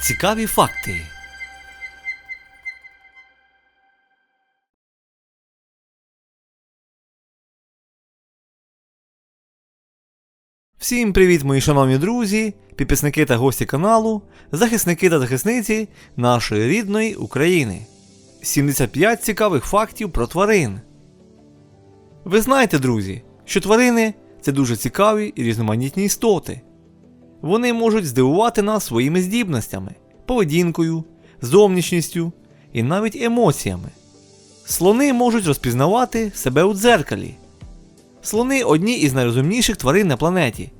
Цікаві факти. Всім привіт, мої шановні друзі, підписники та гості каналу, захисники та захисниці нашої рідної України. 75 цікавих фактів про тварин. Ви знаєте, друзі, що тварини це дуже цікаві і різноманітні істоти. Вони можуть здивувати нас своїми здібностями, поведінкою, зовнішністю і навіть емоціями. Слони можуть розпізнавати себе у дзеркалі. Слони одні із найрозумніших тварин на планеті.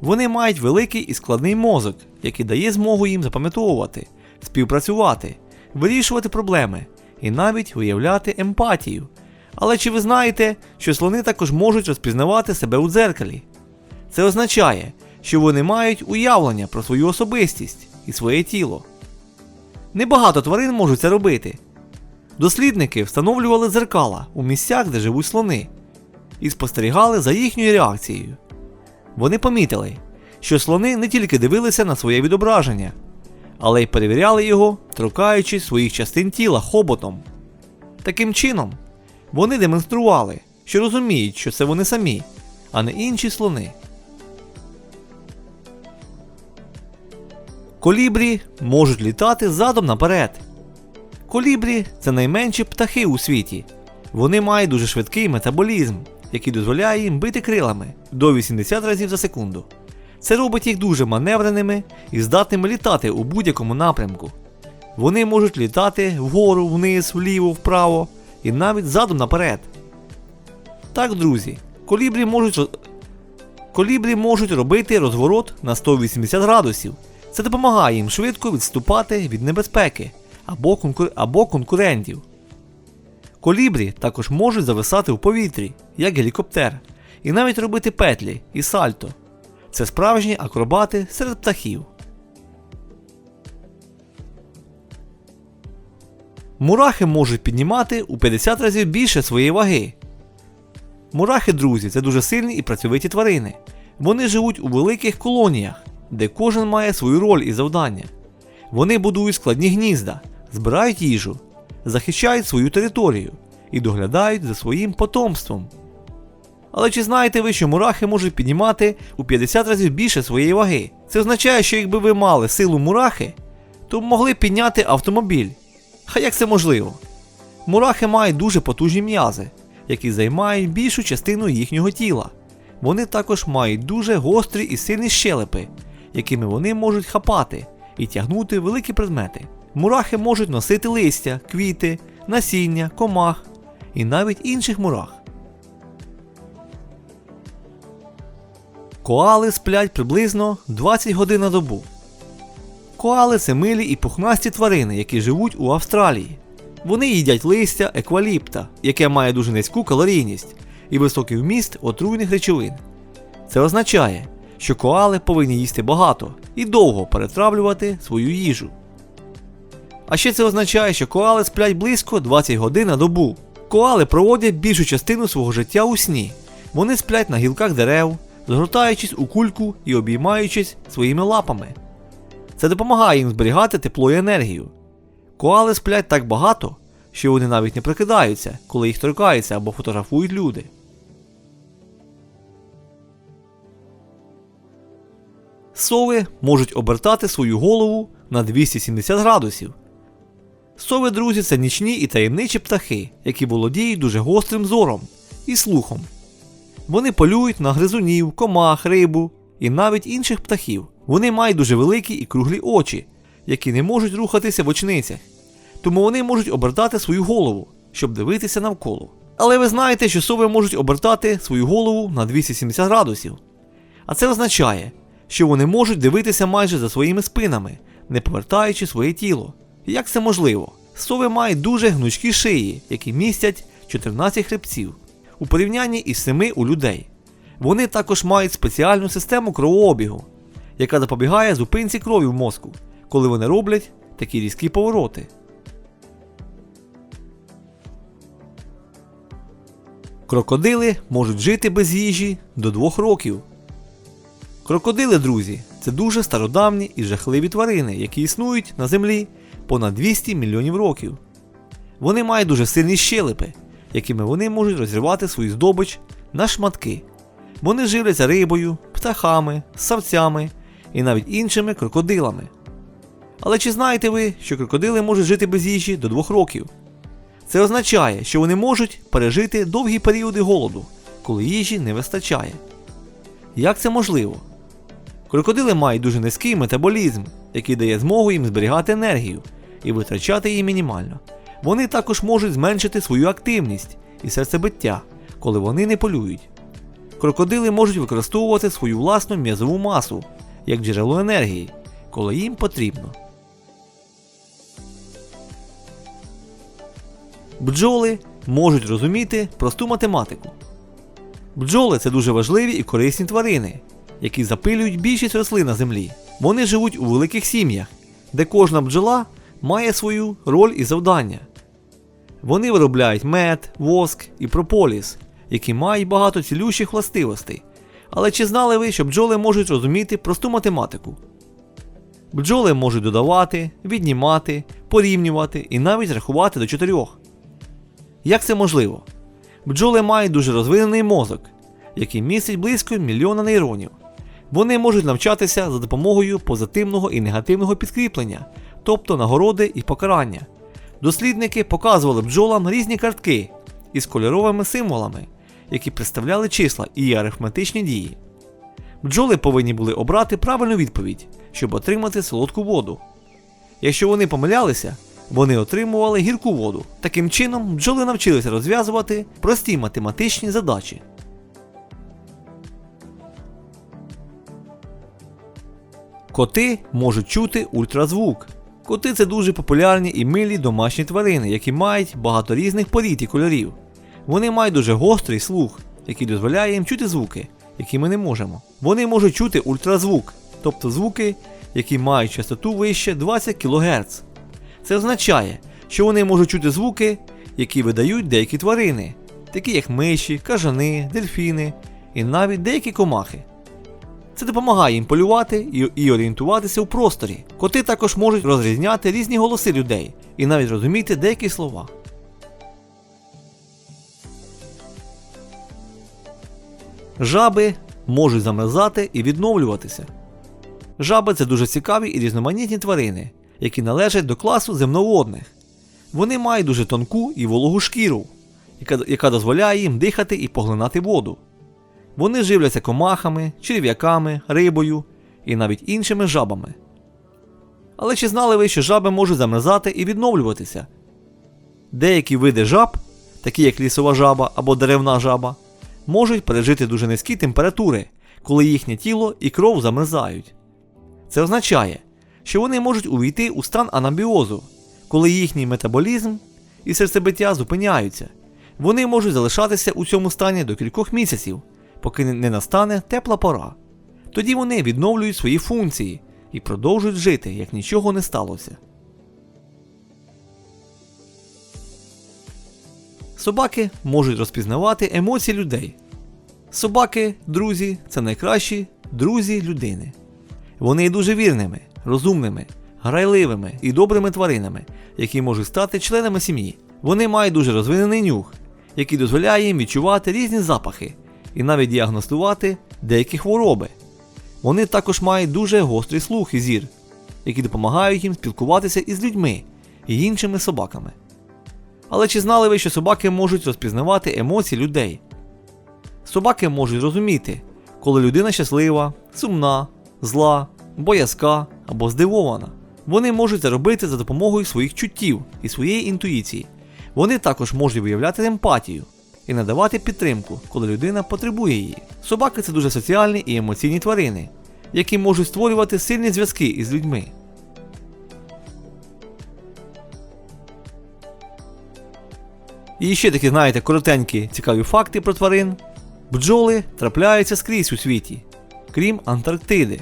Вони мають великий і складний мозок, який дає змогу їм запам'ятовувати, співпрацювати, вирішувати проблеми і навіть виявляти емпатію. Але чи ви знаєте, що слони також можуть розпізнавати себе у дзеркалі? Це означає, що вони мають уявлення про свою особистість і своє тіло. Небагато тварин можуть це робити. Дослідники встановлювали дзеркала у місцях, де живуть слони, і спостерігали за їхньою реакцією. Вони помітили, що слони не тільки дивилися на своє відображення, але й перевіряли його, торкаючись своїх частин тіла хоботом. Таким чином, вони демонстрували, що розуміють, що це вони самі, а не інші слони. Колібрі можуть літати задом наперед. Колібрі це найменші птахи у світі. Вони мають дуже швидкий метаболізм, який дозволяє їм бити крилами до 80 разів за секунду. Це робить їх дуже маневреними і здатними літати у будь-якому напрямку. Вони можуть літати вгору, вниз, вліво, вправо і навіть задом наперед. Так, друзі, колібрі можуть, колібрі можуть робити розворот на 180 градусів. Це допомагає їм швидко відступати від небезпеки або, конкур... або конкурентів. Колібрі також можуть зависати в повітрі, як гелікоптер, і навіть робити петлі і сальто. Це справжні акробати серед птахів. Мурахи можуть піднімати у 50 разів більше своєї ваги. Мурахи, друзі, це дуже сильні і працьовиті тварини. Вони живуть у великих колоніях, де кожен має свою роль і завдання. Вони будують складні гнізда, збирають їжу, захищають свою територію і доглядають за своїм потомством. Але чи знаєте ви, що мурахи можуть піднімати у 50 разів більше своєї ваги? Це означає, що якби ви мали силу мурахи, то б могли підняти автомобіль. А як це можливо? Мурахи мають дуже потужні м'язи, які займають більшу частину їхнього тіла. Вони також мають дуже гострі і сильні щелепи, якими вони можуть хапати і тягнути великі предмети. Мурахи можуть носити листя, квіти, насіння, комах і навіть інших мурах. Коали сплять приблизно 20 годин на добу. Коали це милі і пухнасті тварини, які живуть у Австралії. Вони їдять листя екваліпта, яке має дуже низьку калорійність і високий вміст отруйних речовин. Це означає, що коали повинні їсти багато і довго перетравлювати свою їжу. А ще це означає, що коали сплять близько 20 годин на добу. Коали проводять більшу частину свого життя у сні. Вони сплять на гілках дерев, згортаючись у кульку і обіймаючись своїми лапами. Це допомагає їм зберігати тепло і енергію. Коали сплять так багато, що вони навіть не прикидаються, коли їх торкаються або фотографують люди. Сови можуть обертати свою голову на 270 градусів. Сови, друзі, це нічні і таємничі птахи, які володіють дуже гострим зором і слухом. Вони полюють на гризунів, комах, рибу і навіть інших птахів. Вони мають дуже великі і круглі очі, які не можуть рухатися в очницях. Тому вони можуть обертати свою голову, щоб дивитися навколо. Але ви знаєте, що сови можуть обертати свою голову на 270 градусів. А це означає, що вони можуть дивитися майже за своїми спинами, не повертаючи своє тіло. Як це можливо? Сови мають дуже гнучкі шиї, які містять 14 хребців, у порівнянні із 7 у людей. Вони також мають спеціальну систему кровообігу, яка запобігає зупинці крові в мозку, коли вони роблять такі різкі повороти. Крокодили можуть жити без їжі до 2 років. Крокодили, друзі, це дуже стародавні і жахливі тварини, які існують на землі понад 200 мільйонів років. Вони мають дуже сильні щелепи, якими вони можуть розірвати свою здобич на шматки. Вони живляться рибою, птахами, савцями і навіть іншими крокодилами. Але чи знаєте ви, що крокодили можуть жити без їжі до 2 років? Це означає, що вони можуть пережити довгі періоди голоду, коли їжі не вистачає. Як це можливо? Крокодили мають дуже низький метаболізм, який дає змогу їм зберігати енергію і витрачати її мінімально. Вони також можуть зменшити свою активність і серцебиття, коли вони не полюють. Крокодили можуть використовувати свою власну м'язову масу як джерело енергії, коли їм потрібно. Бджоли можуть розуміти просту математику. Бджоли це дуже важливі і корисні тварини, які запилюють більшість рослин на землі. Вони живуть у великих сім'ях, де кожна бджола має свою роль і завдання. Вони виробляють мед, воск і прополіс, які мають багато цілющих властивостей. Але чи знали ви, що бджоли можуть розуміти просту математику? Бджоли можуть додавати, віднімати, порівнювати і навіть рахувати до чотирьох. Як це можливо? Бджоли мають дуже розвинений мозок, який містить близько мільйона нейронів. Вони можуть навчатися за допомогою позитивного і негативного підкріплення, тобто нагороди і покарання. Дослідники показували бджолам різні картки із кольоровими символами, які представляли числа і арифметичні дії. Бджоли повинні були обрати правильну відповідь, щоб отримати солодку воду. Якщо вони помилялися, вони отримували гірку воду. Таким чином, бджоли навчилися розв'язувати прості математичні задачі. Коти можуть чути ультразвук. Коти це дуже популярні і милі домашні тварини, які мають багато різних порід і кольорів. Вони мають дуже гострий слух, який дозволяє їм чути звуки, які ми не можемо. Вони можуть чути ультразвук, тобто звуки, які мають частоту вище 20 кГц. Це означає, що вони можуть чути звуки, які видають деякі тварини, такі як миші, кажани, дельфіни і навіть деякі комахи. Це допомагає їм полювати і, і орієнтуватися у просторі. Коти також можуть розрізняти різні голоси людей і навіть розуміти деякі слова. Жаби можуть замерзати і відновлюватися. Жаби це дуже цікаві і різноманітні тварини, які належать до класу земноводних. Вони мають дуже тонку і вологу шкіру, яка, яка дозволяє їм дихати і поглинати воду. Вони живляться комахами, черв'яками, рибою і навіть іншими жабами. Але чи знали ви, що жаби можуть замерзати і відновлюватися? Деякі види жаб, такі як лісова жаба або деревна жаба, можуть пережити дуже низькі температури, коли їхнє тіло і кров замерзають. Це означає, що вони можуть увійти у стан анабіозу, коли їхній метаболізм і серцебиття зупиняються. Вони можуть залишатися у цьому стані до кількох місяців, поки не настане тепла пора. Тоді вони відновлюють свої функції і продовжують жити, як нічого не сталося. Собаки можуть розпізнавати емоції людей. Собаки, друзі, це найкращі друзі людини. Вони є дуже вірними, розумними, грайливими і добрими тваринами, які можуть стати членами сім'ї. Вони мають дуже розвинений нюх, який дозволяє їм відчувати різні запахи і навіть діагностувати деякі хвороби. Вони також мають дуже гострий слух і зір, які допомагають їм спілкуватися із людьми і іншими собаками. Але чи знали ви, що собаки можуть розпізнавати емоції людей? Собаки можуть розуміти, коли людина щаслива, сумна, зла, боязка або здивована. Вони можуть це робити за допомогою своїх чуттів і своєї інтуїції. Вони також можуть виявляти емпатію і надавати підтримку, коли людина потребує її. Собаки це дуже соціальні і емоційні тварини, які можуть створювати сильні зв'язки із людьми. І ще такі, знаєте, коротенькі цікаві факти про тварин. Бджоли трапляються скрізь у світі, крім Антарктиди.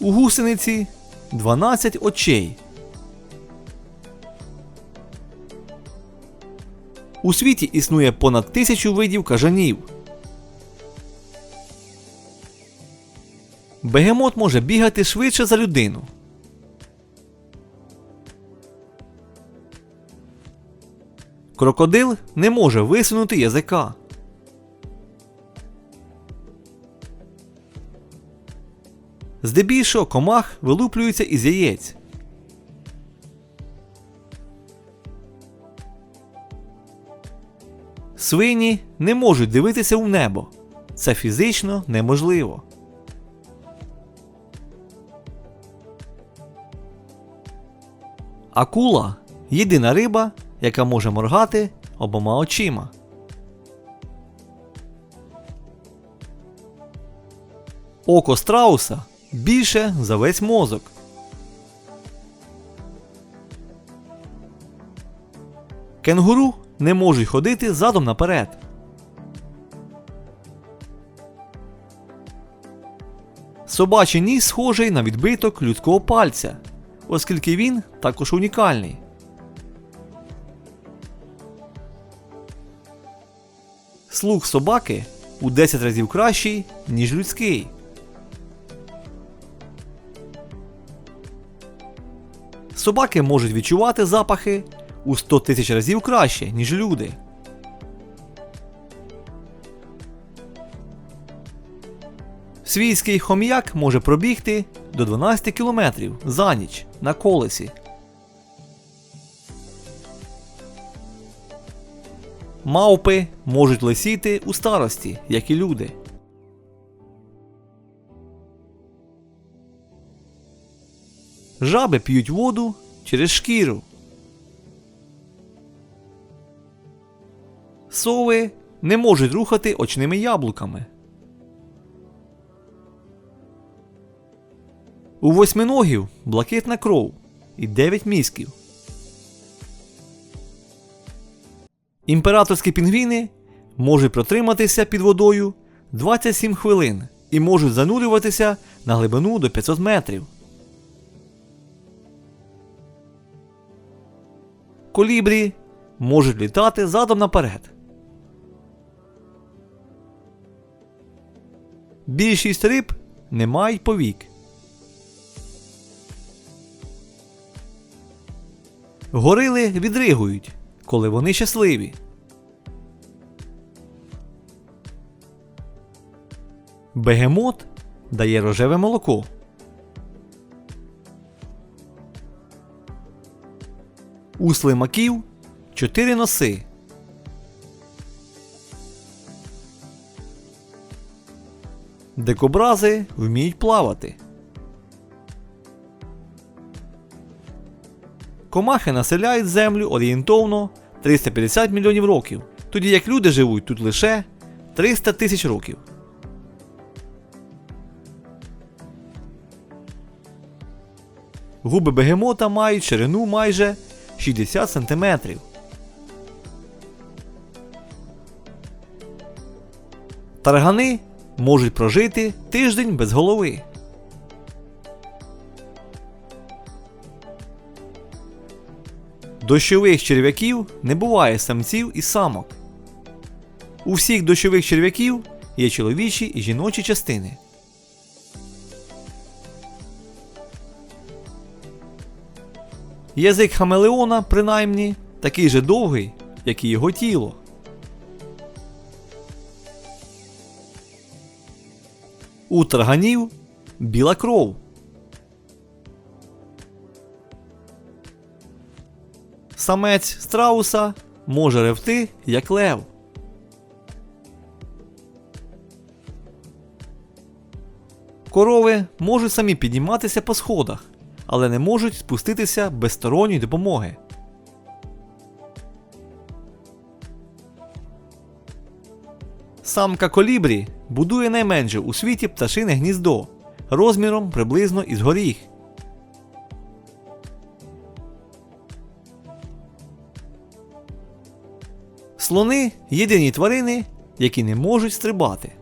У гусениці 12 очей. У світі існує понад тисячу видів кажанів. Бегемот може бігати швидше за людину. Крокодил не може висунути язика. Здебільшого комах вилуплюється із яєць. Свині не можуть дивитися у небо. Це фізично неможливо. Акула єдина риба, яка може моргати обома очима. Око страуса більше за весь мозок. Кенгуру не можуть ходити задом наперед. Собачий ніс схожий на відбиток людського пальця, оскільки він також унікальний. Слух собаки у 10 разів кращий, ніж людський. Собаки можуть відчувати запахи у 100 тисяч разів краще, ніж люди. Свійський хом'як може пробігти до 12 км за ніч на колесі. Мавпи можуть лисіти у старості, як і люди. Жаби п'ють воду через шкіру. Сови не можуть рухати очними яблуками. У восьминогів блакитна кров і 9 мізків. Імператорські пінгвіни можуть протриматися під водою 27 хвилин і можуть занурюватися на глибину до 500 метрів. Колібрі можуть літати задом наперед. Більшість риб не мають повік. Горили відригують, коли вони щасливі. Бегемот дає рожеве молоко. У слимаків 4 носи. Дикобрази вміють плавати. Комахи населяють землю орієнтовно 350 мільйонів років, тоді як люди живуть тут лише 300 тисяч років. Губи бегемота мають ширину майже 60 см. Таргани можуть прожити тиждень без голови. Дощових черв'яків не буває самців і самок. У всіх дощових черв'яків є чоловічі і жіночі частини. Язик хамелеона, принаймні, такий же довгий, як і його тіло. У тарганів біла кров. Самець страуса може ревти як лев. Корови можуть самі підніматися по сходах, але не можуть спуститися без сторонньої допомоги. Самка колібрі будує найменше у світі пташине гніздо розміром приблизно із горіх. Слони єдині тварини, які не можуть стрибати.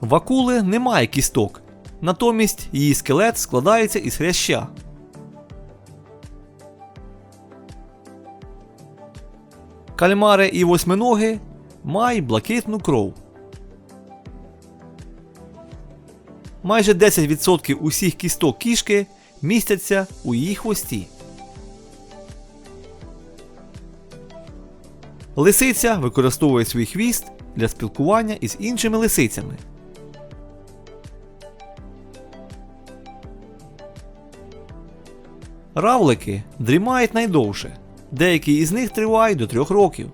В акули немає кісток, натомість її скелет складається із хряща. Кальмари і восьминоги мають блакитну кров. Майже 10% усіх кісток кішки містяться у її хвості. Лисиця використовує свій хвіст для спілкування із іншими лисицями. Равлики дрімають найдовше. Деякі із них тривають до трьох років.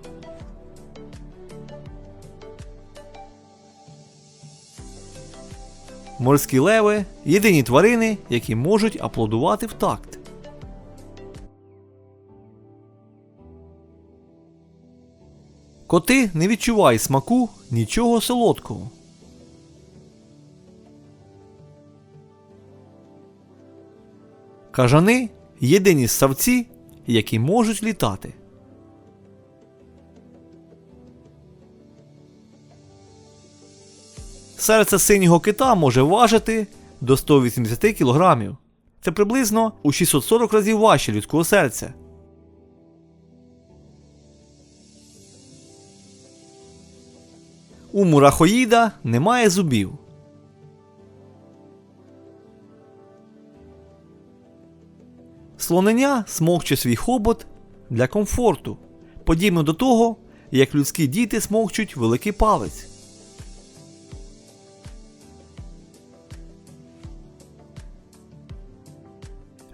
Морські леви єдині тварини, які можуть аплодувати в такт. Коти не відчувають смаку нічого солодкого. Кажани єдині ссавці, які можуть літати. Серце синього кита може важити до 180 кг. Це приблизно у 640 разів важче людського серця. У мурахоїда немає зубів. Слонення смокче свій хобот для комфорту, подібно до того, як людські діти смокчуть великий палець.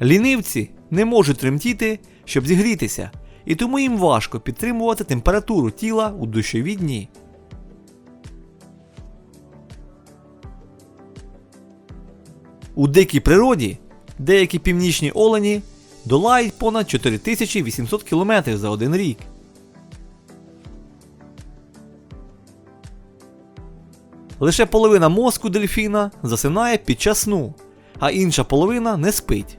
Лінивці не можуть тремтіти, щоб зігрітися, і тому їм важко підтримувати температуру тіла у дощові дні. У дикій природі деякі північні олені долають понад 4800 км за один рік. Лише половина мозку дельфіна засинає під час сну, а інша половина не спить.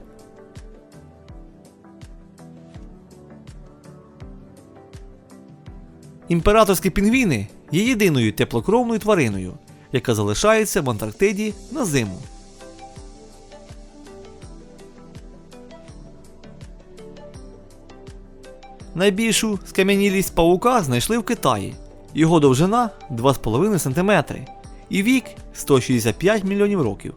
Імператорські пінгвіни є єдиною теплокровною твариною, яка залишається в Антарктиді на зиму. Найбільшу скам'янілість паука знайшли в Китаї. Його довжина 2,5 см і вік 165 мільйонів років.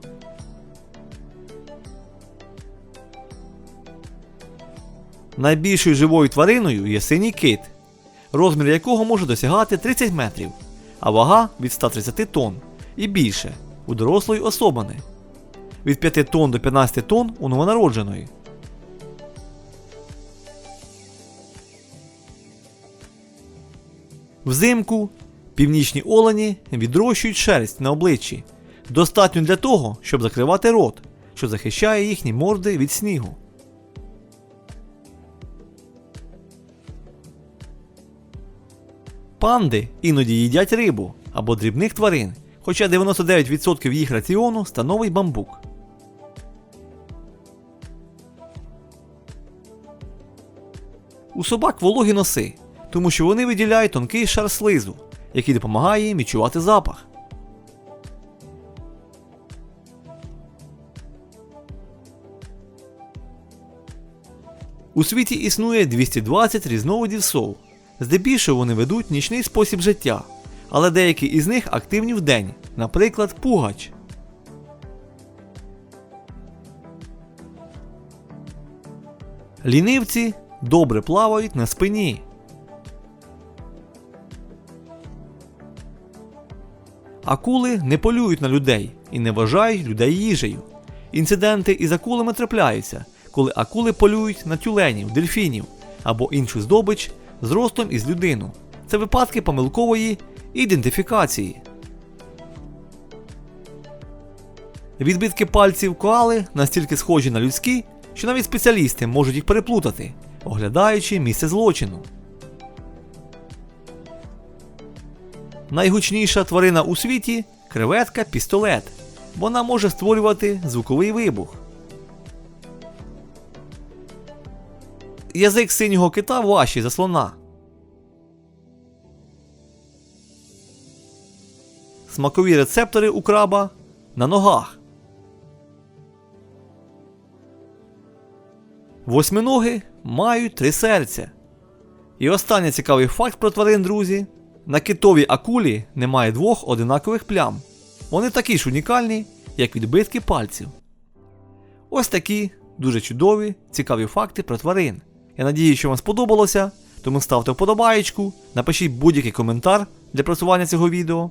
Найбільшою живою твариною є синій кит, розмір якого може досягати 30 метрів, а вага від 130 тонн і більше у дорослої особини, від 5 тонн до 15 тонн у новонародженої. Взимку північні олені відрощують шерсть на обличчі, достатньо для того, щоб закривати рот, що захищає їхні морди від снігу. Панди іноді їдять рибу або дрібних тварин, хоча 99% їх раціону становить бамбук. У собак вологі носи, тому що вони виділяють тонкий шар слизу, який допомагає їм відчувати запах. У світі існує 220 різновидів сов. Здебільшого вони ведуть нічний спосіб життя, але деякі із них активні вдень, наприклад, пугач. Лінивці добре плавають на спині. Акули не полюють на людей і не вважають людей їжею. Інциденти із акулами трапляються, коли акули полюють на тюленів, дельфінів або іншу здобич з ростом із людину. Це випадки помилкової ідентифікації. Відбитки пальців коали настільки схожі на людські, що навіть спеціалісти можуть їх переплутати, оглядаючи місце злочину. Найгучніша тварина у світі креветка пістолет. Вона може створювати звуковий вибух. Язик синього кита важчий за слона. Смакові рецептори у краба на ногах. Восьминоги мають три серця. І останній цікавий факт про тварин, друзі. На китовій акулі немає двох одинакових плям. Вони такі ж унікальні, як відбитки пальців. Ось такі дуже чудові, цікаві факти про тварин. Я надію, що вам сподобалося, тому ставте вподобаєчку, напишіть будь-який коментар для просування цього відео.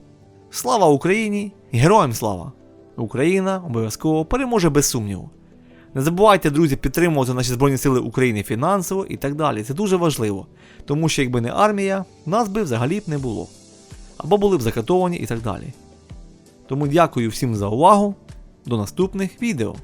Слава Україні! Героям слава! Україна обов'язково переможе без сумніву. Не забувайте, друзі, підтримувати наші Збройні Сили України фінансово і так далі. Це дуже важливо, тому що якби не армія, нас би взагалі б не було. Або були б закатовані і так далі. Тому дякую всім за увагу. До наступних відео.